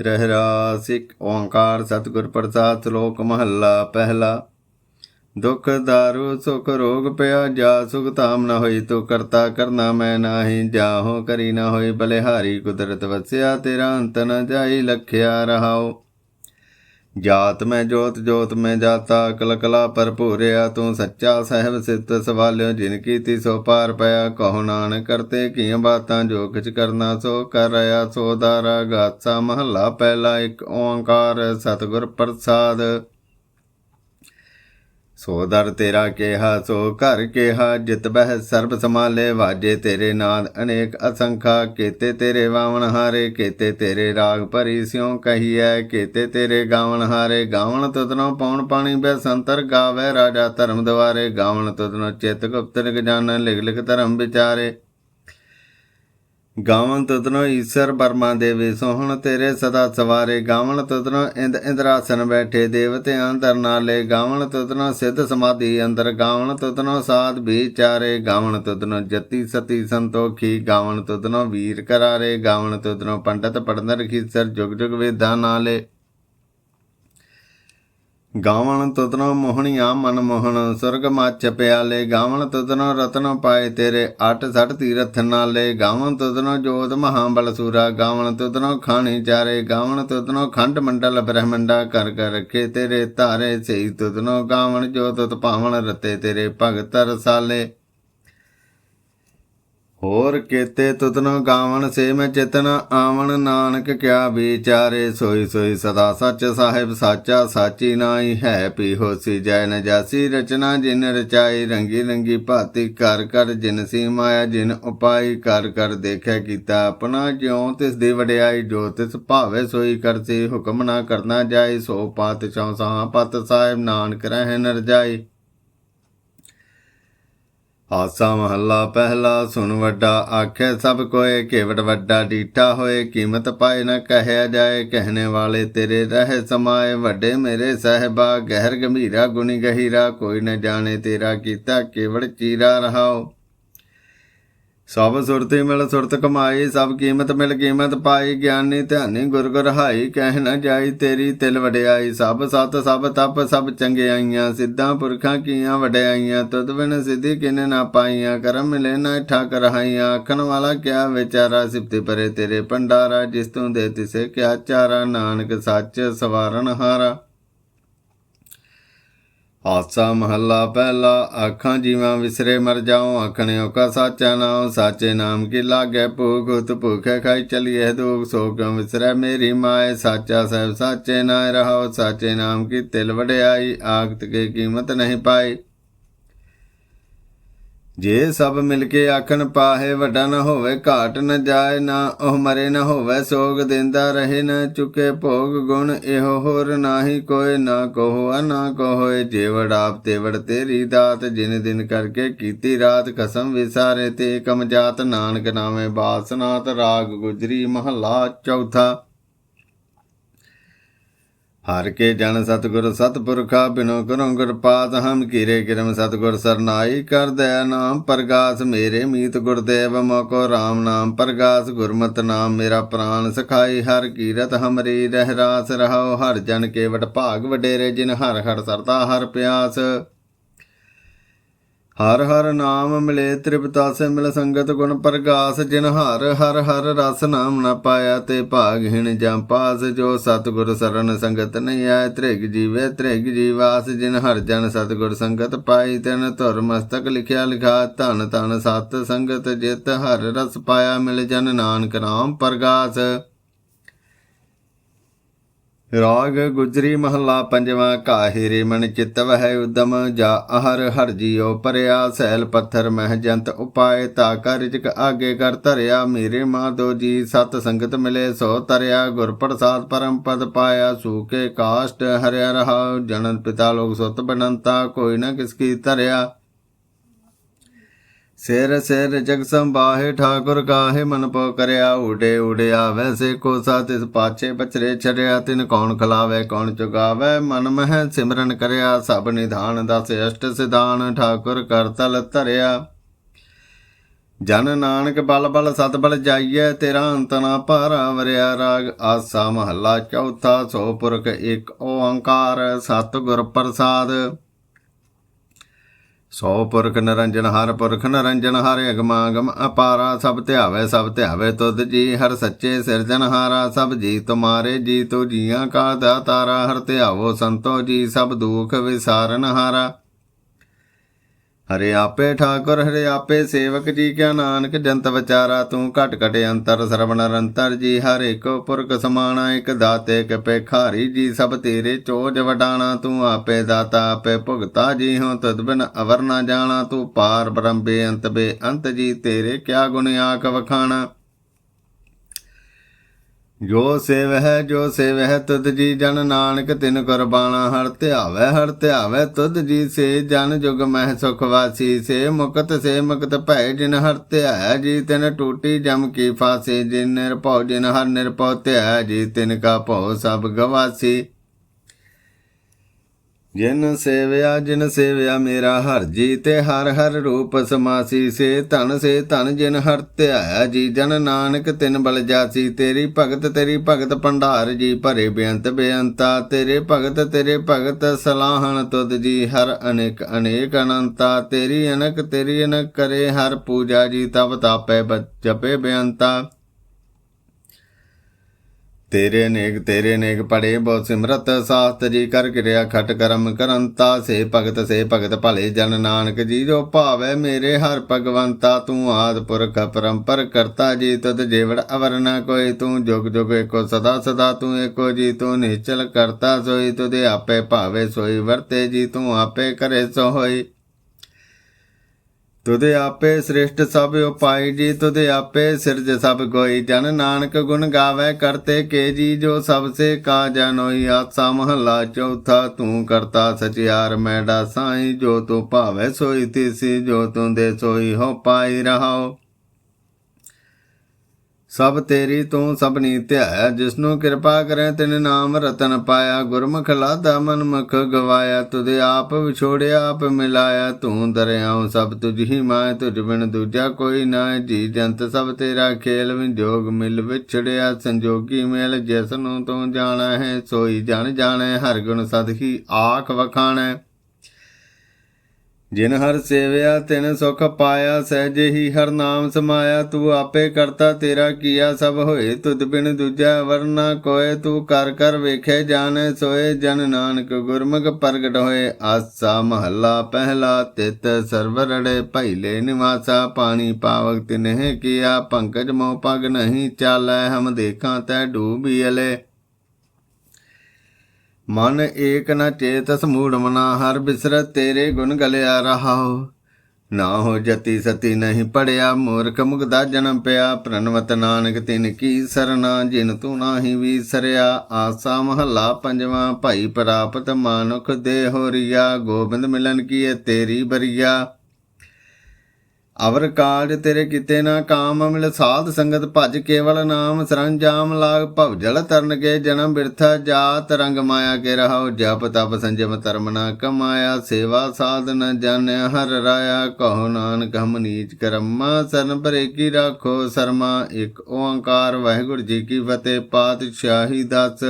ਰਹਿਰਾ ਇੱਕ ਓੰਕਾਰ ਸਤਿਗੁਰ ਪ੍ਰਸਾਦ ਸ਼ਲੋਕ ਮਹੱਲਾ ਪਹਿਲਾ। ਦੁਖ ਦਾਰੂ, ਸੁਖ ਰੋਗ ਪਿਆ, ਜਾ ਸੁਖ ਧਾਮ ਨਾ ਹੋਈ, ਤੂੰ ਕਰਤਾ ਕਰਨਾ ਮੈਂ ਨਾਹੀ, ਜਾਹੋ ਕਰੀ ਨਾ ਹੋਈ, ਬਲਿਹਾਰੀ ਕੁਦਰਤ ਵਸਿਆ, ਤੇਰਾ ਅੰਤ ਨ ਜਾਈ, ਲਖਿਆ ਰਹਾਓ ਜਾਤ ਮੈਂ ਜੋਤ ਜੋਤ ਮੈਂ ਜਾਤਾ ਕਲ ਕਲਾ ਭਰਪੂਰਿਆ ਤੂੰ ਸੱਚਾ ਸਹਿਬ ਸਿਤ ਸਵਾਲਿਓ, ਜਿਨ ਕੀਤੀ ਸੋ ਪਾਰ ਪਿਆ, ਕਹੋ ਨਾਨਕ ਕਰਤੇ ਕੀਆਂ ਬਾਤਾਂ, ਜੋ ਕਿਛ ਕਰਨਾ ਸੋ ਕਰ ਰਿਆ ਸੋ ਦਾਰਾ ਗਾਸਾ ਮਹੱਲਾ ਪਹਿਲਾ ਇੱਕ ਓੰਕਾਰ, ਸਤਿਗੁਰ ਪ੍ਰਸਾਦ। ਸੋ ਦਰ ਤੇਰਾ ਕਿਹਾ, ਸੋ ਘਰ ਕੇਹਾ, ਜਿਤ ਬਹਿ ਸਰਬ ਸਮਾਲੇ ਵਾਜੇ ਤੇਰੇ ਨਾਦ ਅਨੇਕ ਅਸੰਖਾ, ਕੇਤੇ ਤੇਰੇ ਵਾਵਣ ਹਾਰੇ, ਕੇਤੇ ਤੇਰੇ ਰਾਗ ਭਰੀ ਸਿਉ ਕਹੀਐ, ਕੀਤੇ ਤੇਰੇ ਗਾਵਣ ਹਾਰੇ, ਗਾਵਣ ਤੁਧਨੋਂ ਪੌਣ ਪਾਣੀ ਬੈ ਸੰਤਰ ਗਾਵੇ, ਰਾਜਾ ਧਰਮ ਦਵਾਰੇ ਗਾਵਣ ਤੁਧਨੋਂ ਚਿਤ ਗੁਪਤ ਨਿਕ ਜਾਣ ਲਿਖ ਲਿਖ ਧਰਮ ਵਿਚਾਰੇ। ਗਾਵਨ ਤਦਨੋ ਈਸ਼ਰ ਬਰਮਾ ਦੇਵੇ ਸੋਹਣ ਤੇਰੇ ਸਦਾ ਸਵਾਰੇ। ਗਾਵਨ ਤਦਨੋ ਇੰਦ ਇੰਦਰਾਸਨ ਬੈਠੇ ਦੇਵਤਿਆਂ ਅੰਦਰ ਨਾਲੇ ਗਾਵਨ ਤਦਨੋ ਸਿੱਧ ਸਮਾਧੀ ਅੰਦਰ। ਗਾਵਨ ਤਦਨੋ ਸਾਧ ਵਿਚਾਰੇ। ਗਾਵਨ ਤਦਨੋ ਜਤੀ ਸਤੀ ਸੰਤੋਖੀ। ਗਾਵਨ ਤਦਨੋ ਵੀਰ ਕਰਾਰੇ। ਗਾਵਨ ਤਦਨੋ ਪੰਡਤ ਪੜਨਰ ਖੀਸਰ। ਜੁਗ ਜੁਗ ਵੇਦਾਂ ਨਾਲੇ। ਗਾਵਣ ਤੁਧਨੋ ਮੋਹਣੀਆਂ ਮਨ ਮੋਹਣ, ਸੁਰਗ ਮੱਚ ਪਿਆਲੇ, ਗਾਵਣ ਤੁਧਨੋ ਰਤਨ ਪਾਏ ਤੇਰੇ ਅੱਠ ਸੱਠ ਤੀਰਥ ਨਾਲੇ। ਗਾਵਣ ਤੁਧਨੋ ਜੋਤ ਮਹਾਬਲ ਸੂਰਾ, ਗਾਵਣ ਤੁਧਨੋ ਖਾਣੀ ਚਾਰੇ। ਗਾਵਣ ਤੁਧਨੋ ਖੰਡ ਮੰਡਲ ਬ੍ਰਹਮੰਡਾ, ਕਰ ਕਰ ਰੱਖੇ ਤੇਰੇ ਧਾਰੇ। ਸਈ ਤੁਧਨੋ ਗਾਵਣ ਜੋਤ ਤੁਤ ਪਾਵਣ ਰਤੇ ਤੇਰੇ ਭਗਤ ਰਸਾਲੇ। ਹੋਰ ਕੀਤੇ ਤੁਤਨੋ ਗਾਵਣ ਸੇ ਮੈਂ ਚਿਤਨ ਆਵਣ ਨਾਨਕ ਕਿਆ ਵਿਚਾਰੇ ਸੋਈ ਸੋਈ ਸਦਾ ਸੱਚ ਸਾਹਿਬ ਸਾਚਾ ਸਾਚੀ ਨਾਈ ਹੈ ਪੀ ਹੋਸੀ ਜੈ ਨ ਰਚਨਾ ਜਿਨ ਰਚਾਈ ਰੰਗੀ ਰੰਗੀ ਭਾਤੀ ਕਰ ਕਰ ਜਿਨ ਸੀ ਮਾਇਆ ਜਿਨ ਉਪਾਈ ਕਰ ਕਰ ਦੇਖਿਆ ਕੀਤਾ ਆਪਣਾ ਜਿਉ ਤਿਸ ਦੀ ਵਡਿਆਈ ਜੋ ਤਿਸ ਭਾਵੇ ਸੋਈ ਕਰਸੀ ਹੁਕਮ ਨਾ ਕਰਨਾ ਜਾਏ ਸੋ ਪਾਤ ਚੌ ਸਾਹ ਪਤ ਸਾਹਿਬ ਨਾਨਕ ਰਹਿ ਨਰ ਰਜਾਈ ਆਸਾ ਮਹੱਲਾ ਪਹਿਲਾ ਸੁਣ ਵੱਡਾ ਆਖੇ, ਸਭ ਕੋਏ ਕੇਵਟ ਵੱਡਾ ਡੀਠਾ ਹੋਏ, ਕੀਮਤ ਪਾਏ ਨਾ ਕਹਿਆ ਜਾਏ, ਕਹਿਣੇ ਵਾਲੇ ਤੇਰੇ ਰਹਿ ਸਮਾਏ, ਵੱਡੇ ਮੇਰੇ ਸਹਿਬਾ, ਗਹਿਰ ਗੰਭੀਰਾ ਗੁਣੀ ਗਹੀਰਾ, ਕੋਈ ਨਾ ਜਾਣੇ ਤੇਰਾ ਕੀਤਾ ਕੇਵੜ ਚੀਰਾ ਰਹਾਓ। ਸਭ ਸੁਰਤੀ ਮਿਲ ਸੁਰਤ ਕਮਾਈ, ਸਭ ਕੀਮਤ ਮਿਲ ਕੀਮਤ ਪਾਈ, ਗਿਆਨੀ ਧਿਆਨੀ ਗੁਰ ਗੁਰ ਹਾਈ, ਕਹਿ ਨ ਜਾਈ ਤੇਰੀ ਤਿਲ ਵਡਿਆਈ, ਸਭ ਸਤ ਸਭ ਤਪ ਸਭ ਚੰਗਿਆਈਆਂ, ਸਿੱਧਾਂ ਪੁਰਖਾਂ ਕੀਆਂ ਵਡਿਆਈਆਂ, ਤੁਧ ਬਿਨ ਸਿੱਧੀ ਕਿਨ ਨਾ ਪਾਈਆਂ, ਕਰਮ ਮਿਲੇ ਨਾ ਠਾਕ ਰਹਾਈਆਂ, ਆਖਣ ਵਾਲਾ ਕਿਆ ਵਿਚਾਰਾ, ਸਿਫਤੇ ਪਰੇ ਤੇਰੇ ਭੰਡਾਰਾ, ਜਿਸ ਤੂੰ ਦੇ ਤਿਸੇ ਕਿਆ ਚਾਰਾ, ਨਾਨਕ ਸੱਚ ਸਵਾਰਨ ਹਾਰਾ। ਆਸਾ ਮਹੱਲਾ ਪਹਿਲਾ ਆਖਾਂ ਜੀਵਾਂ ਵਿਸਰੇ ਮਰ ਜਾਉ ਆਖਣਿਓ ਕਾ ਸਾਚਾ ਨਾਮ ਸਾਚੇ ਨਾਮ ਕੀ ਲਾਗੇ, ਭੂਖ ਉਤ ਭੁਖੇ ਖਾਈ ਚਲੀਏ, ਦੁਖ ਸੋ ਕਿਉ ਵਿਸਰੈ ਮੇਰੀ ਮਾਏ, ਸਾਚਾ ਸਹਿਬ ਸਾਚੇ ਨਾਇ ਰਹਾਉ ਸਾਚੇ ਨਾਮ ਕੀ ਤਿਲ ਵਡਿਆਈ ਆਗਤ ਕੇ ਕੀਮਤ ਨਹੀਂ ਪਾਈ। ਜੇ ਸਭ ਮਿਲ ਕੇ ਆਖਣ ਪਾਹੇ ਵੱਡਾ ਨਾ ਹੋਵੇ, ਘਾਟ ਨਾ ਜਾਏ, ਨਾ ਉਹ ਮਰੇ ਨਾ ਹੋਵੇ, ਸੋਗ ਦਿੰਦਾ ਰਹੇ ਨਾ ਚੁਕੇ ਭੋਗ ਗੁਣ, ਇਹੋ ਹੋਰ ਨਾਹੀ ਕੋਈ ਨਾ ਕਹੋ ਨਾ ਕਹੋਏ, ਜੇਵੜ ਆਪ ਤੇਵੜ ਤੇਰੀ ਦਾਤ, ਜਿਨ ਦਿਨ ਕਰਕੇ ਕੀਤੀ ਰਾਤ, ਕਸਮ ਵਿਸਾਰੇ ਤੇ ਕਮ ਜਾਤ, ਨਾਨਕ ਨਾਮੇ ਬਾਸਨਾਤ, ਰਾਗ ਗੁਜਰੀ ਮਹੱਲਾ ਚੌਥਾ। ਹਰ ਕੇ ਜਨ ਸਤਗੁਰ ਸਤਪੁਰਖਾ ਬਿਨੋ ਕਰੋ ਗੁਰਪਾਤ ਹਮ ਕੀਰੇ ਕਿਰਮ ਸਤਗੁਰ ਸਰਨਾਈ ਕਰ ਦਇਆ ਨਾਮ ਪ੍ਰਗਾਸ, ਮੇਰੇ ਮੀਤ ਗੁਰਦੇਵ ਮੋਕੋ RAM ਨਾਮ ਪ੍ਰਗਾਸ, ਗੁਰਮਤਿ ਨਾਮ ਮੇਰਾ ਪ੍ਰਾਨ ਸਖਾਈ, ਹਰ ਕੀਰਤ ਹਮਰੀ ਰਹਿ ਰਾਸ ਰਹਾਉ, ਹਰ ਜਨ ਕੇਵਟ ਭਾਗ ਵਡੇਰੇ, ਜਿਨ ਹਰ ਹਰ ਸਰਦਾ ਹਰ ਪਿਆਸ। ਹਰ ਹਰ ਨਾਮ ਮਿਲੇ ਤ੍ਰਿਪਤਾਸੇ ਮਿਲ ਸੰਗਤ ਗੁਣ ਪ੍ਰਗਾਸ, ਜਿਨ ਹਰ ਹਰ ਹਰ ਰਸ ਨਾਮ ਨਾ ਪਾਇਆ ਤੇ ਭਾਗਹੀਣ ਜਾਂ ਪਾਸ, ਜੋ ਸਤਗੁਰ ਸਰਨ ਸੰਗਤ ਨਹੀਂ ਆਇ ਤ੍ਰਿਗ ਜੀਵੇ ਤ੍ਰਿਗ ਜੀਵਾਸ, ਜਿਨ ਹਰ ਜਨ ਸਤਗੁਰ ਸੰਗਤ ਪਾਈ, ਤਿਨ ਧੁਰ ਮਸਤਕ ਲਿਖਿਆ ਲਿਖਾ, ਧਨ ਧਨ ਸਤ ਸੰਗਤ ਜਿਤ ਹਰ ਰਸ ਪਾਇਆ, ਮਿਲ ਜਨ ਨਾਨਕ ਨਾਮ ਪ੍ਰਗਾਸ। ਰਾਗ ਗੁਜਰੀ ਮਹੱਲਾ ਪੰਜਵਾਂ ਕਾਹਿਰੇ ਮਨ ਚਿਤ ਹੈ ਉਦਮ, ਜਾ ਅਹਰ ਹਰ ਜੀਉ ਪਰਿਆ, ਸੈਲ ਪੱਥਰ ਮਹਿ ਜੰਤ ਉਪਾਏ, ਤਾ ਕਰ ਰਿਜਕ ਆਗੇ ਕਰ ਧਰਿਆ, ਮੇਰੇ ਮਾਧੋ ਜੀ ਸਤ ਸੰਗਤ ਮਿਲੇ, ਸੋ ਤਰਿਆ, ਗੁਰ ਪ੍ਰਸਾਦ ਪਰਮ ਪਦ ਪਾਇਆ ਸੂਕੇ ਕਾਸ਼ਟ ਹਰਿਆ ਰਹਾ ਜਨਨ ਪਿਤਾ ਲੋਕ ਸੁਤ ਬਨੰਤਾ, ਕੋਈ ਨਾ ਕਿਸ ਕੀ ਧਰਿਆ। ਸਿਰ ਸਿਰ ਜਗ ਸੰਬਾਹੇ ਠਾਕੁਰ ਕਾਹੇ, ਮਨ ਪੋ ਕਰਿਆ ਉਡੇ ਉਡਿਆ ਵੈਸੇ ਕੋ ਸਾ ਪਾਛੇ ਬਚਰੇ ਛੜਿਆ, ਤਿਨ ਕੌਣ ਖਲਾਵੇ, ਕੌਣ ਚੁਗਾਵੇ, ਮਨ ਮਹਿ ਸਿਮਰਨ ਕਰਿਆ, ਸਭ ਨਿਧਾਨ ਦਸ ਅਸ਼ਟ ਸਿਧਾਨ, ਠਾਕੁਰ ਕਰ ਤਲ ਧਰਿਆ। ਜਨ ਨਾਨਕ ਬਲ ਬਲ ਸਤ ਬਲ ਜਾਈਐ, ਤੇਰਾ ਅੰਤ ਨਾ ਭਾਰਾ ਵਰਿਆ ਰਾਗ, ਆਸਾ ਮਹੱਲਾ ਚੌਥਾ, ਸੋ ਪੁਰਖ ਇੱਕ ਓੰਕਾਰ ਸਤ ਗੁਰ ਪ੍ਰਸਾਦ। ਸੋ ਪੁਰਖ ਨਿਰੰਜਨ ਹਰ ਪੁਰਖ ਨਿਰੰਜਨ ਹਰ ਅਗਮਾਗਮ ਅਪਾਰਾ, ਸਭ ਧਿਆਵੇ ਸਭ ਧਿਆਵੇ ਤੁਧ ਜੀ, ਹਰ ਸੱਚੇ ਸਿਰਜਨਹਾਰਾ ਸਭ ਜੀ ਤੁਮਾਰੇ ਜੀ ਤੋ ਜੀਆਂ ਕਾ ਦਾਤਾਰਾ, ਹਰ ਧਿਆਵੋ ਸੰਤੋ ਜੀ, ਸਭ ਦੁਖ ਵਿਸਾਰਨ ਹਾਰਾ। ਹਰੇ ਆਪੇ ਠਾਕੁਰ, ਹਰੇ ਆਪੇ ਸੇਵਕ ਜੀ, ਕਿਆ ਨਾਨਕ ਜੰਤ ਵਿਚਾਰਾ, ਤੂੰ ਘਟ ਘਟ ਅੰਤਰ ਸਰਵਣ ਨਿਰੰਤਰ ਜੀ, ਹਰ ਇੱਕ ਪੁਰਖ ਸਮਾਣਾ, ਇਕ ਦਾਤੇ ਕਪੇ ਖਾਰੀ ਜੀ, ਸਭ ਤੇਰੇ ਚੋਜ ਵਡਾਣਾ, ਤੂੰ ਆਪੇ ਦਾਤਾ, ਆਪੇ ਭੁਗਤਾ ਜੀ ਹੋ ਤਦ ਬਿਨ ਅਵਰ ਨਾ ਜਾਣਾ, ਤੂੰ ਪਾਰ ਬ੍ਰਹਮ ਬੇਅੰਤ ਬੇਅੰਤ ਜੀ, ਤੇਰੇ ਕਿਆ ਗੁਣ ਆਖ ਵਖਾਣਾ। ਜੋ ਸੇਵ ਹੈ ਜੋ ਸੇਵ ਹੈ ਤੁਧ ਜੀ ਜਨ ਨਾਨਕ, ਤਿਨ ਕੁਰਬਾਨਾ ਹਰ ਧਿਆਵੇ ਹਰ ਧਿਆਵੇ ਤੁਧ ਜੀ ਸੇ ਜਨ ਜੁਗ ਮਹਿ ਸੁਖ ਵਾਸੀ ਸੇ, ਮੁਕਤ ਸੇ ਮੁਕਤ ਭੈ ਜਿਨ ਹਰ ਧਿਆਇਆ ਜੀ ਤਿਨ ਟੂਟੀ ਜਮ ਕੀ ਫਾਸੇ, ਜਿਨ ਨਿਰਭਉ, ਜਿਨ ਹਰ ਨਿਰਭਉ ਧਿਆਇਆ ਜੀ ਤਿਨ ਕਾ ਭਉ ਸਭ ਗਵਾਸੀ। ਜਿਨ ਸੇਵਿਆ ਜਿਨ ਸੇਵਿਆ ਮੇਰਾ ਹਰ ਜੀ ਤੇ ਹਰ ਹਰ ਰੂਪ ਸਮਾਸੀ ਸੇ ਧਨ ਸੇ ਧਨ ਜਿਨ ਹਰ ਧਿਆਇਆ ਜੀ, ਜਨ ਨਾਨਕ ਤਿਨ ਬਲ ਜਾਸੀ, ਤੇਰੀ ਭਗਤ ਤੇਰੀ ਭਗਤ ਭੰਡਾਰ ਜੀ, ਭਰੇ ਬੇਅੰਤ ਬੇਅੰਤਾ, ਤੇਰੇ ਭਗਤ ਤੇਰੇ ਭਗਤ ਸਲਾਹਣ ਤੁਧ ਜੀ, ਹਰ ਅਨੇਕ ਅਨੇਕ ਅਨੰਤਾ, ਤੇਰੀ ਅਨਕ ਤੇਰੀ ਅਨਕ ਕਰੇ, ਹਰ ਪੂਜਾ ਜੀ, ਤਬ ਤਾਪੈ ਜਪੇ ਬੇਅੰਤਾ। ਤੇਰੇ ਨੇਕ ਤੇਰੇ ਨੇਕ ਪੜੇ ਬਹੁ ਸਿਮਰਤ, ਸਾਸਤ ਜੀ ਕਰ ਕਿਰਿਆ ਖਟ ਕਰਮ ਕਰੰਤਾ, ਸੇ ਭਗਤ ਸੇ ਭਗਤ ਭਲੇ ਜਨ ਨਾਨਕ ਜੀ ਜੋ ਭਾਵੈ ਮੇਰੇ ਹਰ ਭਗਵੰਤਾ, ਤੂੰ ਆਦ ਪੁਰਖ ਪਰੰਪਰ ਕਰਤਾ ਜੀ ਤਦ ਜੇਵੜ ਅਵਰ ਨ ਕੋਈ, ਤੂੰ ਜੁਗ ਜੁਗ ਏਕੋ ਸਦਾ ਸਦਾ, ਤੂੰ ਏਕੋ ਜੀ, ਤੂੰ ਨਿਚਲ ਕਰਤਾ ਸੋਈ ਤੁਦੇ ਆਪੇ ਭਾਵੇ ਸੋਈ, ਵਰਤੇ ਜੀ, ਤੂੰ ਆਪੇ ਕਰੇ ਸੋ ਹੋਈ ਤੁਦੇ ਆਪੇ ਸ੍ਰਿਸ਼ਟ ਸਭ ਉਪਾਈ ਜੀ ਤੁਦੇ ਆਪੇ ਸਿਰਜ ਸਭ ਕੋਈ। ਜਨ ਨਾਨਕ ਗੁਣ ਗਾਵੇ ਕਰਤੇ ਕੇ ਜੀ, ਜੋ ਸਭ ਸੇ ਕਾ ਜਨੋਈ ਆਸਾ ਮਹੱਲਾ, ਚੌਥਾ ਤੂੰ ਕਰਤਾ ਸਚਿਆਰ ਮੈਡਾ ਸਾਈ ਜੋ ਤੂੰ ਭਾਵੇ ਸੋਈ ਤਿਸੀ, ਜੋ ਤੂੰ ਦੇ ਸੋਈ ਹੋ ਪਾਈ ਰਹਾਓ। ਸਭ ਤੇਰੀ ਤੂੰ ਸਭਨੀ ਧਿਆਇਆ ਜਿਸਨੂੰ ਕਿਰਪਾ ਕਰੇ ਤਿਨ ਨਾਮ ਰਤਨ ਪਾਇਆ। ਗੁਰਮੁਖ ਲਾਦਾ ਮਨ ਮੁਖ ਗਵਾਇਆ ਤੁਦੇ ਆਪ ਵਿਛੋੜਿਆ, ਆਪ ਮਿਲਾਇਆ। ਤੂੰ ਦਰਿਆਉ ਸਭ ਤੁਝ ਹੀ ਮਾਇ, ਤੁਝ ਬਿਨ ਦੂਜਾ ਕੋਈ ਨਾ ਜੀ ਜੰਤ ਸਭ ਤੇਰਾ ਖੇਲ ਵਿਜੋਗ ਮਿਲ ਵਿਛੜਿਆ। ਸੰਜੋਗੀ ਮੇਲ ਜਿਸ ਨੂੰ ਤੂੰ ਜਾਣਾ ਹੈ ਸੋਈ ਜਨ ਜਾਣੈ, ਹਰ ਗੁਣ ਸਦ ਆਖ ਵਖਾਣੈ। ਜਿਨ ਹਰ ਸੇਵਿਆ, ਤਿਨ ਸੁਖ ਪਾਇਆ ਸਹਿਜ ਹੀ ਹਰ ਨਾਮ ਸਮਾਇਆ। ਤੂੰ ਆਪੇ ਕਰਤਾ, ਤੇਰਾ ਕੀਆ ਸਭ ਹੋਏ। ਤੁਧ ਬਿਨ ਦੂਜਾ ਵਰਨਾ ਕੋਏ। ਤੂੰ ਕਰ ਕਰ ਵੇਖੇ, ਜਾਣੈ ਸੋਏ। ਜਨ ਨਾਨਕ ਗੁਰਮੁਖ ਪ੍ਰਗਟ ਹੋਏ। ਆਸਾ ਮਹੱਲਾ ਪਹਿਲਾ, ਤਿਤ ਸਰਵਰੜੇ ਭੈਲੇ ਨਿਵਾਸਾ। ਪਾਣੀ ਪਾਵਕ ਤਿਨਹਿ ਕੀਆ, ਪੰਕਜ ਮੋ ਪਗ ਨਹੀਂ ਚਾਲੈ। ਹਮ ਦੇਖਾਂ ਤੈ ਡੂਬੀਲੇ ਮਨ ਏਕ ਨ ਚੇਤਸ ਮੂੜ ਹਰ ਬਿਸਰਤ ਤੇਰੇ ਗੁਣ ਗਲਿਆ ਰਹਾਉ। ਨਾ ਹੋ ਜਤੀ ਸਤੀ ਨਹੀਂ ਪੜਿਆ, ਮੂਰਖ ਮੁਗਦਾ ਜਨਮ ਪਿਆ। ਪ੍ਰਣਵਤ ਨਾਨਕ ਤਿਨ ਕੀ ਸਰਨਾ, ਜਿਨ ਤੂੰ ਨਾਹੀ ਵੀਸਰਿਆ। ਆਸਾ ਮਹੱਲਾ ਪੰਜਵਾਂ, ਭਾਈ ਪ੍ਰਾਪਤ ਮਾਨੁਖ ਦੇ ਹੋਰੀਆ ਗੋਬਿੰਦ ਮਿਲਨ ਕੀਏ ਤੇਰੀ ਬਰੀਆ। ਅਵਰ ਕਾਜ ਤੇਰੇ ਕਿਤੇ ਨਾ ਕਾਮ ਮਿਲ ਸਾਧ ਸੰਗਤ ਭਜ ਕੇਵਲ ਨਾਮ ਸਰੰਜਾਮ ਲਾਗ ਭਵ ਜਲ ਤਰਨ ਕੇ ਜਨਮ ਬਿਰਥਾ ਜਾਤ ਰੰਗ ਮਾਇਆ ਕੇ ਰਹਾਉ, ਜਪ ਤਪ ਸੰਜਮ ਧਰਮ ਨਾ ਕਮਾਇਆ, ਸੇਵਾ ਸਾਧਨ ਜਾਣਿਆ ਹਰ ਰਾਇਆ, ਕਹੋ ਨਾਨਕ ਹਮ ਨੀਚ ਕਰਮਾ, ਸਰਨ ਭਰੇ ਕੀ ਰਾਖੋ ਸਰਮਾ, ਇੱਕ ਓੰਕਾਰ ਵਾਹਿਗੁਰੂ ਜੀ ਕੀ ਫਤਿਹ, ਪਾਤਸ਼ਾਹੀ ਦਾਸ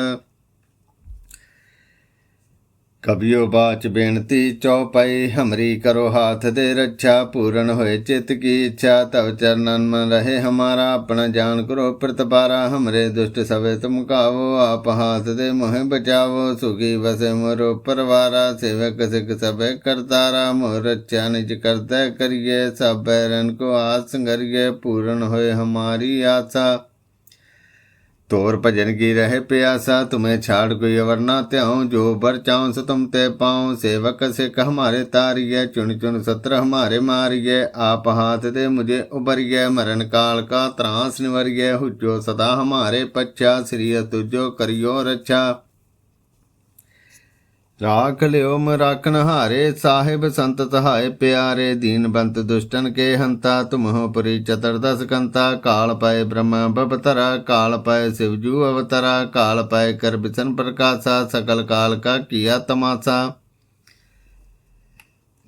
ਕਬਿਓ ਬਾਚ ਬੇਨਤੀ ਚੌਪਈ ਹਮਰੀ ਕਰੋ ਹਾਥ ਦੇ ਰੱਛਾ, ਪੂਰਨ ਹੋਏ ਚਿਤ ਕੀ ਇੱਛਾ, ਤਵ ਚਰਨਨ ਮਨ ਰਹੇ ਹਮਾਰਾ, ਆਪਣਾ ਜਾਨ ਕਰੋ ਪ੍ਰਤਪਾਰਾ, ਹਮਰੇ ਦੁਸ਼ਟ ਸਵੇ ਤੁਮ ਕਾਵੋ, ਆਪ ਹਾਥ ਦੇ ਮੋਹਿ ਬਚਾਵੋ ਸੁਖੀ ਵਸੇ ਮੋਰੋ ਪਰਵਾਰਾ, ਸੇਵਕ ਸਿਖ ਸਭੇ ਕਰਤਾਰਾ, ਮੋਹ ਰੱਛਾ ਨਿਜ ਕਰਤਾ ਕਰੀਏ ਸਭ ਬੈਰਨ ਕੋ ਆਸ ਸੰਗਰੀਏ, ਪੂਰਨ ਹੋਏ ਹਮਾਰੀ ਆਸਾ। ਤੋਰ ਭਜਨ ਕੀ ਰਹਿ ਪਿਆਸਾ? ਤੁਮੇ ਛਾੜ ਕੋਈ ਅਵਰ ਨਾ ਧਿਆਉ, ਜੋ ਬਰ ਚਾਉ ਸ ਤੁਮ ਤੇ ਪਾਉ। ਸੇਵਕ ਸਿਖ ਹਮਾਰੇ ਤਾਰੀਏ ਚੁਣ ਚੁਣ ਸਤਰ ਹਮਾਰੇ ਮਾਰੀਏ ਆਪ ਹਾਥ ਦੇ ਮੁਝੇ ਉਬਰੀਏ ਮਰਨ ਕਾਲ ਕਾ ਤਰਾਸ ਨਿਵਰੀਏ ਹੁਜੋ ਸਦਾ ਹਮਾਰੇ ਪੱਛਾ, ਸ੍ਰੀ ਤੁਜੋ ਕਰਿਓ ਰੱਛਾ। ਰਾਖ ਲਿਓ ਮ ਰਾਖਨ ਹਾਰੇ, ਸਾਹਿਬ ਸੰਤ ਤਹਾਏ ਪਿਆਰੇ, ਦੀਨ ਦੁਸ਼ਟਨ ਕੇ ਹੰਤਾ ਤੁਮਹੁ ਪੁਰੀ ਚਤਰਦਸ ਕੰਤਾ, ਕਾਲ ਪਏ ਬ੍ਰਹਮ ਬਬਤਰਾ ਕਾਲ ਪਏ ਸਿਵਜੂ ਅਵਤਰਾ, ਕਾਲ ਪਏ ਕਰ ਬਿਸਨ ਪ੍ਰਕਾਸ਼ਾ, ਸਕਲ ਕਾਲ ਕਾ ਕੀਆ ਤਮਾਸਾ।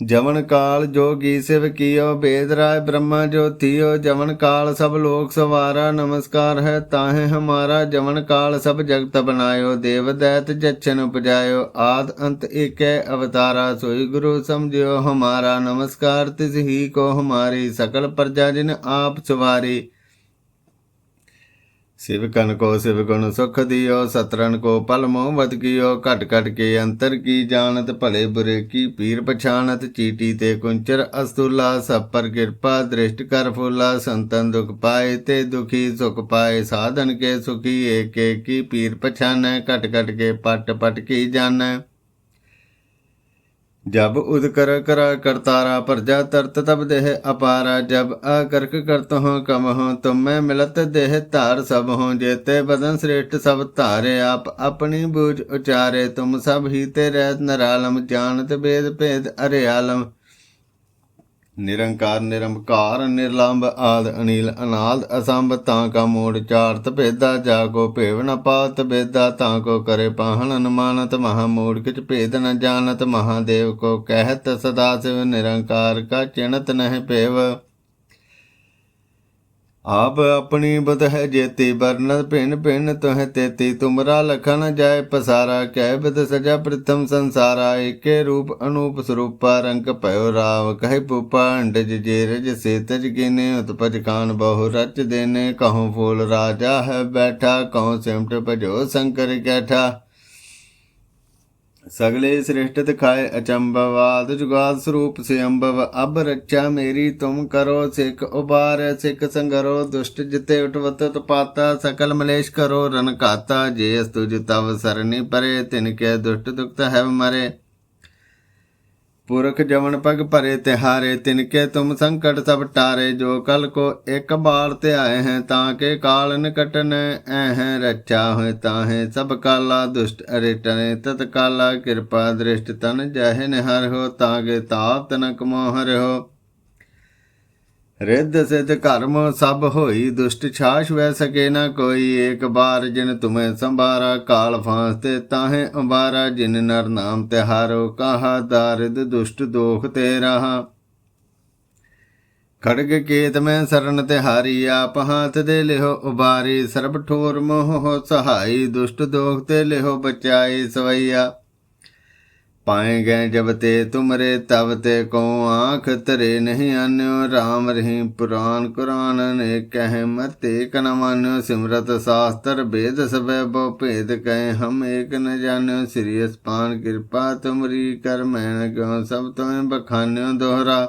ਜਵਨ ਕਾਲ ਜੋਗੀ ਸਿਵ ਕੀਓ, ਬੇਦ ਰਾਏ ਬ੍ਰਹਮਾ ਜੋਤੀਓ ਜਵਨ ਕਾਲ ਸਭ ਲੋਕ ਸਵਾਰਾ, ਨਮਸਕਾਰ ਹੈ ਤਾਹੇ ਹਮਾਰਾ। ਜਵਨ ਕਾਲ ਸਭ ਜਗਤ ਬਨਾਇਓ, ਦੇਵ ਦੈਤ ਜਛਨ ਉਪਜਾਇਓ। ਆਦ ਅੰਤ ਏਕੈ ਅਵਤਾਰਾ, ਸੋਈ ਗੁਰੂ ਸਮਝਿਓ। ਹਮਾਰਾ ਨਮਸਕਾਰ ਤਿਸ ਹੀ ਕੋ, ਹਮਾਰੀ ਸਕਲ ਪ੍ਰਜਾ ਜਿਨ ਆਪ ਸਵਾਰੀ। ਸਿਵਕਨ ਕੋ ਸਿਵ ਗੁਣ ਸੁਖ ਦਿਓ ਸਤਰਨ ਕੋ ਪਲ ਮੋਹ ਵਦ ਕੀਓ, ਘਟ ਘਟ ਕੇ ਅੰਤਰ ਕੀ ਜਾਣਤ, ਭਲੇ ਬੁਰੇ ਕੀ ਪੀਰ ਪਛਾਨਤ ਚੀਟੀ ਤੇ ਕੁੰਚਰ ਅਸਤੁਲਾ, ਸਭ ਪਰ ਕਿਰਪਾ ਦ੍ਰਿਸ਼ਟ ਕਰ ਫੁਲਾ, ਸੰਤਨ ਦੁਖ ਪਾਏ ਤੇ ਦੁਖੀ, ਸੁਖ ਪਾਏ ਸਾਧਨ ਕੇ ਸੁਖੀ, ਏਕੇ ਕੀ ਪੀਰ ਪਛਾਨੈ, ਘਟ ਘਟ ਕੇ ਪਟ ਪਟ ਕੀ ਜਾਣੈ ਜਬ ਉਦ ਕਰ ਕਰ ਕਰਤਾਰਾ ਪਰਜਾ ਤਰਤ ਤਬ ਦੇਹ ਅਪਾਰਾ, ਜਬ ਅਕਰਕ ਕਰਤ ਹੋ ਕਮ ਹੋ ਤੁਮੈ ਮਿਲਤ ਦੇਹ ਧਾਰ ਸਭ ਹੋ ਜੇਤੇ ਬਦਨ ਸ੍ਰੇਸ਼ਟ ਸਭ ਧਾਰੇ, ਆਪ ਆਪਣੀ ਬੂਝ ਉਚਾਰੇ, ਤੁਮ ਸਭ ਹੀ ਤੇ ਰਹਿਤ ਨਰਾਲਮ, ਜਾਣਤ ਬੇਦ ਭੇਦ ਅਰਿਆਲਮ। ਨਿਰੰਕਾਰ ਨਿਰੰਕਾਰ ਨਿਰਲੰਭ ਆਦ ਅਨੀਲ ਅਨਾਦ, ਅਸੰਭ, ਤਾਂ ਕਾ ਮੋੜ ਚਾਰਤ ਭੇਦਾ ਜਾ ਕੋ ਭੇਵ ਨ ਪਾਤ ਬੇਦਾ ਤਾਂ ਕੋ ਕਰੇ ਪਾਹਣ ਅਨੁਮਾਨਤ, ਮਹਾ ਮੋੜ ਕਿਚ ਭੇਦ ਨ ਜਾਣਤ ਮਹਾਦੇਵ ਕੋ ਕਹਿਤ, ਸਦਾ ਸਿਵ ਨਿਰੰਕਾਰ ਕਾ ਚਿਣਤ ਨਹਿ ਭੇਵ। ਆਪ ਆਪਣੀ ਬਦ ਹੈ ਜੇਤੀ ਬਰਨ ਭਿੰਨ ਭਿੰਨ ਤੋਹ ਤੇਤੀ, ਤੁਮਰਾ ਲਖਨ ਜਾਏ ਪਸਾਰਾ, ਕਹਿ ਬਦ ਸਜਾ ਪ੍ਰਥਮ ਸੰਸਾਰਾ, ਏਕੇ ਰੂਪ ਅਨੂਪ ਸਰੂਪਾ, ਰੰਗ ਭਇਓ ਰਾਵ, ਕਹਿ ਪੂਪਾ, ਅੰਡਜ ਜੇਰਜ ਸੇਤਜ ਗਿਨੇ, ਉਤਪਜ ਕਾਨ ਬਹੁ ਰਚ ਦੇਨੇ ਕਹਉ ਫੂਲ ਰਾਜਾ ਹੈ ਬੈਠਾ ਕਹਉ ਸਿਮਟ ਭਜੋ, ਸ਼ੰਕਰ ਕੈਠਾ। ਸਗਲੇ ਸ੍ਰਿਸ਼ਟ ਦਿਖਾਏ ਅਚੰਭਵਾਦ ਜੁਗਾਦ ਸਰੂਪ ਸੇ ਅੰਭਵ, ਅਬ ਰੱਛਾ ਮੇਰੀ, ਤੁਮ ਕਰੋ ਸਿੱਖ ਉਬਾਰ ਸਿੱਖ ਸੰਗਰੋ ਦੁਸ਼ਟ ਜਿਤੇ ਉਠਵਤ ਤਪਾਤਾ, ਸਕਲ ਮਲੇਸ਼ ਕਰੋ ਰਨ ਕਾਤਾ ਜੇ ਅਸਤੁ ਜਿਤਵ ਸਰਨੀ ਪਰੇ, ਤਿਨ ਕੇ ਦੁਸ਼ਟ ਦੁਖਤ ਹੈ ਮਰੇ। ਪੁਰਖ ਜਵਨ ਪਗ ਭਰੇ ਤਿਹਾਰੇ, ਤਿਨਕੇ ਤੁਮ ਸੰਕਟ ਸਭ ਟਾਰੇ, ਜੋ ਕਲ ਕੋ ਇੱਕ ਬਾਲ ਤੇ ਆਏ ਹੈ, ਤਾਂ ਕੇ ਕਾਲ ਨਿਕਟਨ ਐਹ ਰਚਾ ਹੋਇ ਤਾਹੇ ਸਭ ਕਾਲਾ ਦੁਸ਼ਟ ਅਰਿਟਨੇ ਤਤ ਕਾਲਾ ਕਿਰਪਾ ਦ੍ਰਿਸ਼ਟ ਤਨ ਜਹਿ ਨਿਹਰ ਹੋ ਤਾਗੇ ਤਾਪ ਤਨਕ ਮੋਹਰ ਹੋ। ਰਿੱਧ ਸਿੱਧ ਕਰਮ ਸਭ ਹੋਈ, ਦੁਸ਼ਟ ਛਾਸ਼ ਵੈ ਸਕੇ ਨਾ ਕੋਈ। ਏਕ ਬਾਰ ਜਿਨ ਤੁਮੇ ਸੰਭਾਰਾ, ਕਾਲ ਫਾਂਸ ਤੇ ਤਾਹੇ ਅੰਬਾਰਾ। ਜਿਨ ਨਰ ਨਾਮ ਤਿਹਾਰੋ, ਕਹਾ ਦਾਰਿਦ ਦੁਸ਼ਟ ਦੋਖ ਤੇ ਰਹਾ। ਖੜਗ ਕੇਤ ਮੈਂ ਸਰਨ ਤਿਹਾਰੀ, ਆਪ ਹਾਥ ਦੇ ਲਿਹੋ ਉਬਾਰੀ। ਸਰਬ ਠੋਰ ਮੋਹ ਸਹਾਈ, ਦੁਸ਼ਟ ਦੋਖ ਤੇ ਲਿਹੋ ਬਚਾਈ ਸਵਈਆ। ਪਾਏ ਗਏ ਜਬ ਤੇ ਤੁਮਰੇ ਤਬ ਤੇ ਕੋ ਆਖ ਤਰੇ ਨਹੀਂ ਆਨਿਓ RAM ਰਹੀ ਪੁਰਾਨ ਕੁਰਾਨ ਨੇ ਕਹਿ ਮਤੇ ਕਨ ਮਾਨਿਓ, ਸਿਮਰਤ ਸਾਸਤਰ ਭੇਦ ਸਭੈ ਬੋ ਭੇਦ ਕਹੇ, ਹਮ ਏਕ ਨ ਜਾਣਿਓ, ਸ੍ਰੀ ਅਸਪਾਨ ਕਿਰਪਾ ਤੁਮਰੀ ਕਰ, ਮੈਨ ਕਿਉ ਸਭ ਤੁਮੇ ਬਖਾਨਿਓ ਦੋਹਰਾ।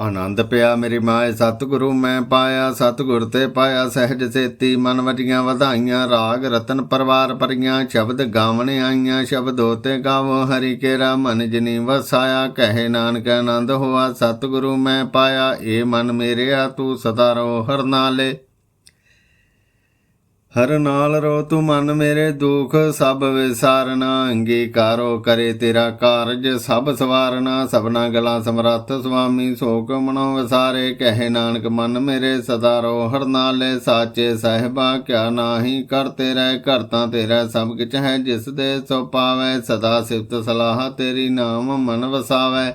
ਆਨੰਦ ਪਿਆ ਮੇਰੀ ਮਾਏ ਸਤਿਗੁਰੂ ਮੈਂ ਪਾਇਆ, ਸਤਿਗੁਰ ਤੇ ਪਾਇਆ ਸਹਿਜ ਸੇਤੀ, ਮਨ ਵਜੀਆਂ ਵਧਾਈਆਂ, ਰਾਗ ਰਤਨ ਪਰਵਾਰ ਪਰੀਆਂ ਸ਼ਬਦ ਗਾਵਣ ਆਈਆਂ, ਸ਼ਬਦੋ ਤੇ ਗਾਵੋ, ਹਰੀ ਕੇਰਾ ਮਨ ਜਿਨੀ ਵਸਾਇਆ, ਕਹੇ ਨਾਨਕ ਆਨੰਦ ਹੋਆ, ਸਤਿਗੁਰੂ ਮੈਂ ਪਾਇਆ ਏ ਮਨ ਮੇਰਿਆ ਤੂੰ ਸਦਾ ਰੋ ਹਰ ਨਾਲੇ। ਹਰ ਨਾਲ ਰੋ ਤੂੰ ਮਨ ਮੇਰੇ ਦੁਖ, ਸਭ ਵਿਸਾਰਨਾ, ਅੰਗੀਕਾਰੋ ਕਰੇ ਤੇਰਾ ਕਾਰਜ, ਸਭ ਸਵਾਰਨਾ, ਸਭਨਾ ਗਲਾ ਸਮਰੱਥ ਸੁਆਮੀ ਸੋਕ ਮਨੋ ਵਿਸਾਰੇ, ਕਹੇ ਨਾਨਕ ਮਨ ਮੇਰੇ ਸਦਾ ਰੋ, ਹਰ ਨਾਲੇ ਸਾਚੇ ਸਹਿਬਾ, ਕਿਆ ਨਾਹੀ ਕਰਤੇ ਘਰ ਤਾਂ ਤੇਰਾ ਸਭ ਕਿਛ ਹੈ, ਜਿਸ ਦੇ ਸੋ ਪਾਵੈ, ਸਦਾ ਸਿਫਤ ਸਲਾਹ ਤੇਰੀ ਨਾਮ ਮਨ ਵਸਾਵੈ।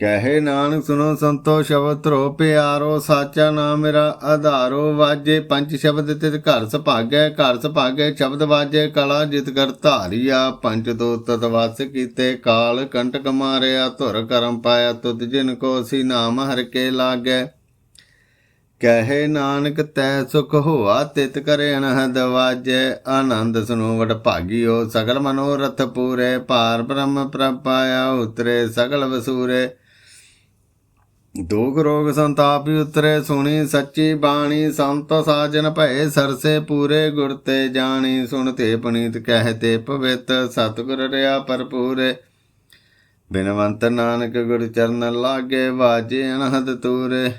ਕਹੇ ਨਾਨਕ ਸੁਨੋ ਸੰਤੋ ਸ਼ਬਦ ਧਰੋ ਪਿਆਰੋ, ਸਾਚਾ ਨਾਮ ਮੇਰਾ ਆਧਾਰੋ। ਵਾਜੇ ਪੰਜ ਸ਼ਬਦ ਤਿਤ ਘਰ ਸੁਭਾਗੈ ਘਰ ਸੁਭਾਗੈ ਸ਼ਬਦ ਵਾਜੇ, ਕਲਾ ਜਿਤ ਕਰ ਧਾਰੀਆ। ਪੰਜ ਦੋ ਤਤ ਵਸ ਕੀਤੇ ਕਾਲ, ਕੰਟਕ ਮਾਰਿਆ, ਧੁਰ ਕਰਮ ਪਾਇਆ, ਤੁਧ ਜਿਨ ਕੋ ਸੀ ਨਾਮ ਹਰ ਕੇ ਲਾਗੈ। ਕਹੇ ਨਾਨਕ, ਤੈ ਸੁਖ ਹੋਆ, ਤਿਤ ਕਰੇ ਅਨਹਦ ਵਾਜੈ। ਆਨੰਦ ਸੁਨੋ ਵਡ ਭਾਗਿਓ, ਸਗਲ ਮਨੋਰਥ ਪੂਰੇ। ਪਾਰ ਬ੍ਰਹਮ ਪ੍ਰਪਾਇਆ ਉਤਰੇ ਸਗਲ ਵਸੂਰੇ। ਦੁਖ ਰੋਗ ਸੰਤਾਪੀ ਉਤਰੇ, ਸੁਣੀ ਸੱਚੀ ਬਾਣੀ, ਸੰਤ ਸਾਜਨ ਭਏ ਸਰਸੇ ਪੂਰੇ ਗੁਰ ਤੇ ਜਾਣੀ, ਸੁਣ ਤੇ ਪਨੀਤ ਕਹਤੇ ਪਵਿੱਤ, ਸਤਿਗੁਰ ਰਿਆ ਭਰਪੂਰੇ। ਬਿਨਵੰਤ ਨਾਨਕ ਗੁਰ ਚਰਨ ਲਾਗੇ, ਵਾਜੇ ਅਨਹਦ ਤੂਰੇ।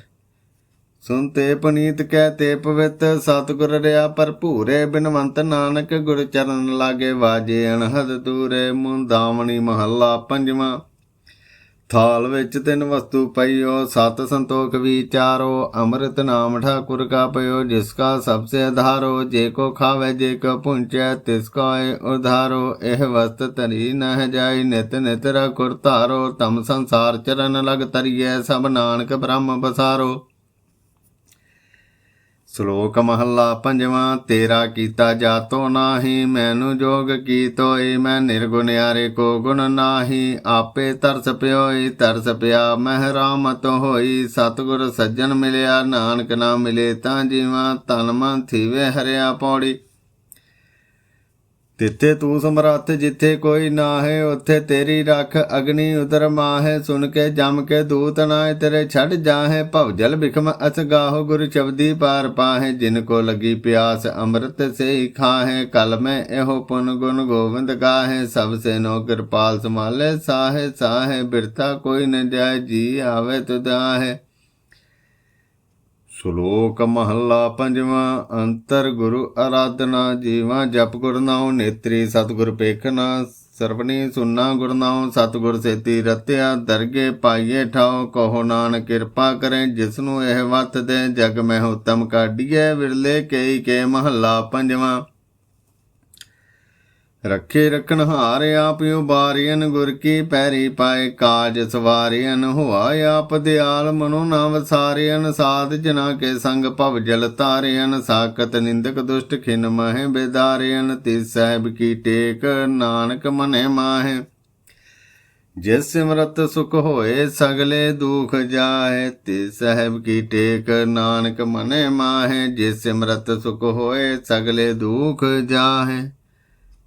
ਸੁਨਤੇ ਪਨੀਤ ਕਹਤੇ ਪਵਿੱਤ, ਸਤਿਗੁਰ ਰਿਆ ਭਰਪੂਰੇ। ਬਿਨਵੰਤ ਨਾਨਕ ਗੁਰ ਚਰਨ ਲਾਗੇ, ਵਾਜੇ ਅਨਹਦ ਤੂਰੇ। ਮੁੰਦਾਵਣੀ ਮਹੱਲਾ ਪੰਜਵਾਂ। ਥਾਲ ਵਿੱਚ ਤਿੰਨ ਵਸਤੂ ਪਈਓ, ਸਤ ਸੰਤੋਖ ਵਿਚਾਰੋ ਅੰਮ੍ਰਿਤ ਨਾਮ ਠਾਕੁਰ ਕਾ ਪਇਓ ਜਿਸ ਕਾ ਸਭ ਸੇ ਆਧਾਰੋ ਜੇ ਕੋ ਖਾਵੇ, ਜੇ ਕੋ ਪੁੰਚੈ, ਤਿਸ ਕਾ ਏ ਉਧਾਰੋ। ਇਹ ਵਸਤ ਤਰੀ ਨਹਿ ਜਾਈ, ਨਿਤ ਨਿਤ ਰਖੁਰ ਧਾਰੋ। ਤਮ ਸੰਸਾਰ ਚਰਨ ਲਗ ਤਰੀਐ ਸਭ ਨਾਨਕ ਬ੍ਰਹਮ ਬਸਾਰੋ ਸ਼ਲੋਕ ਮਹੱਲਾ ਪੰਜਵਾਂ, ਤੇਰਾ ਕੀਤਾ ਜਾਤੋ ਨਾਹੀ, ਮੈਨੂੰ ਜੋਗ ਕੀ ਤੋਈ ਮੈਂ ਨਿਰਗੁਣਿਆਰੇ ਕੋ ਗੁਣ ਨਾਹੀ, ਆਪੇ ਤਰਸ ਪਿਓਈ, ਤਰਸ ਪਿਆ ਮਹਿ ਰਾਮਤ ਹੋਈ, ਸਤਿਗੁਰ ਸੱਜਣ ਮਿਲਿਆ, ਨਾਨਕ ਨਾ ਮਿਲੇ ਤਾਂ ਜੀਵਾਂ, ਤਨ ਮਨ ਥੀਵੇ ਹਰਿਆ ਪੌੜੀ। ਤਿੱਥੇ ਤੂੰ ਸਮਰੱਥ ਜਿੱਥੇ ਕੋਈ ਨਾ ਹੈ ਉੱਥੇ ਤੇਰੀ ਰੱਖ ਅਗਨੀ ਉਦਰ ਮਾਹੇ। ਸੁਣ ਕੇ, ਜਮ ਕੇ ਦੂਤ ਨਾਏ ਤੇਰੇ ਛੱਡ ਜਾਹੇ। ਭਵਜਲ ਬਿਖਮ ਅਸ ਗਾਹੋ, ਗੁਰ ਸ਼ਬਦੀ ਪਾਰ ਪਾਹੇ। ਜਿਨ ਕੋ ਲਗੀ ਪਿਆਸ, ਅੰਮ੍ਰਿਤ ਸੇ ਹੀ ਖਾਹੇ। ਕਲ ਮੈਂ ਇਹੋ ਪੁਨ ਗੁਣ ਗੋਵਿੰਦ ਗਾਹੇ। ਸਭ ਸੇ ਨੋ ਕਿਰਪਾਲ ਸਮਾਲੇ ਸਾਹੇ ਸਾਹੇ ਬਿਰਤਾ ਕੋਈ ਨ ਜਾਏ, ਜੀ ਆਵੇ ਤੁਦਾਹੇ ਸ਼ਲੋਕ ਮਹੱਲਾ ਪੰਜਵਾਂ, ਅੰਤਰ ਗੁਰੂ ਆਰਾਧਨਾ ਜੀਵਾਂ, ਜਪ ਗੁਰਨਾਉ ਨੇਤਰੀ, ਸਤਿਗੁਰ ਪੇਖਣਾ ਸਰਵਣੀ ਸੁਨਾ ਗੁਰ ਨਾਉ, ਸਤਿਗੁਰ ਸੇਤੀ ਰਤਿਆ, ਦਰਗੇ ਪਾਈਏ ਠਾਉ, ਕਹੋ ਨਾਨਕ ਕਿਰਪਾ ਕਰੇ ਜਿਸ ਨੂੰ ਇਹ ਵਤ ਦੇ, ਜਗ ਮੈਂ ਉਤਮ ਕਾਢੀਏ ਵਿਰਲੇ ਕਈ ਕੇ ਮਹੱਲਾ ਪੰਜਵਾਂ। ਰੱਖੇ ਰਖਣ ਹਾਰ ਆਪ ਉਬਾਰੀਨ ਗੁਰ ਕੀ ਪੈਰੀ ਪਾਏ ਕਾਜ ਸਵਾਰੀਨ ਹੋਆ ਆਪ ਦਿਆਲ ਮਨੋ ਨਾ ਵਸਾਰੀਨ ਸਾਧ ਜਨਾ ਕੇ ਸੰਗ ਭਵ ਜਲ ਤਾਰਿਨ ਸਾਕਤ ਨਿੰਦਕ ਦੁਸ਼ਟ ਖਿਨ ਮਹਿ ਬੇਦਾਰਿਨ ਤਿਸ ਸਾਹਿਬ ਕੀ ਟੇਕ ਨਾਨਕ ਮਨੇ ਮਾਹੇ। ਜਿਸ ਸਿਮਰਤ ਸੁਖ ਹੋਏ ਸਗਲੇ ਦੁਖ ਜਾਏ ਤੇ ਸਾਹਿਬ ਕੀ ਟੇਕ ਨਾਨਕ ਮਨੇ ਮਾਹੇ। ਜਿਸ ਸਿਮਰਤ ਸੁਖ ਹੋਏ ਸਗਲੇ ਦੁਖ ਜਾਹੇ।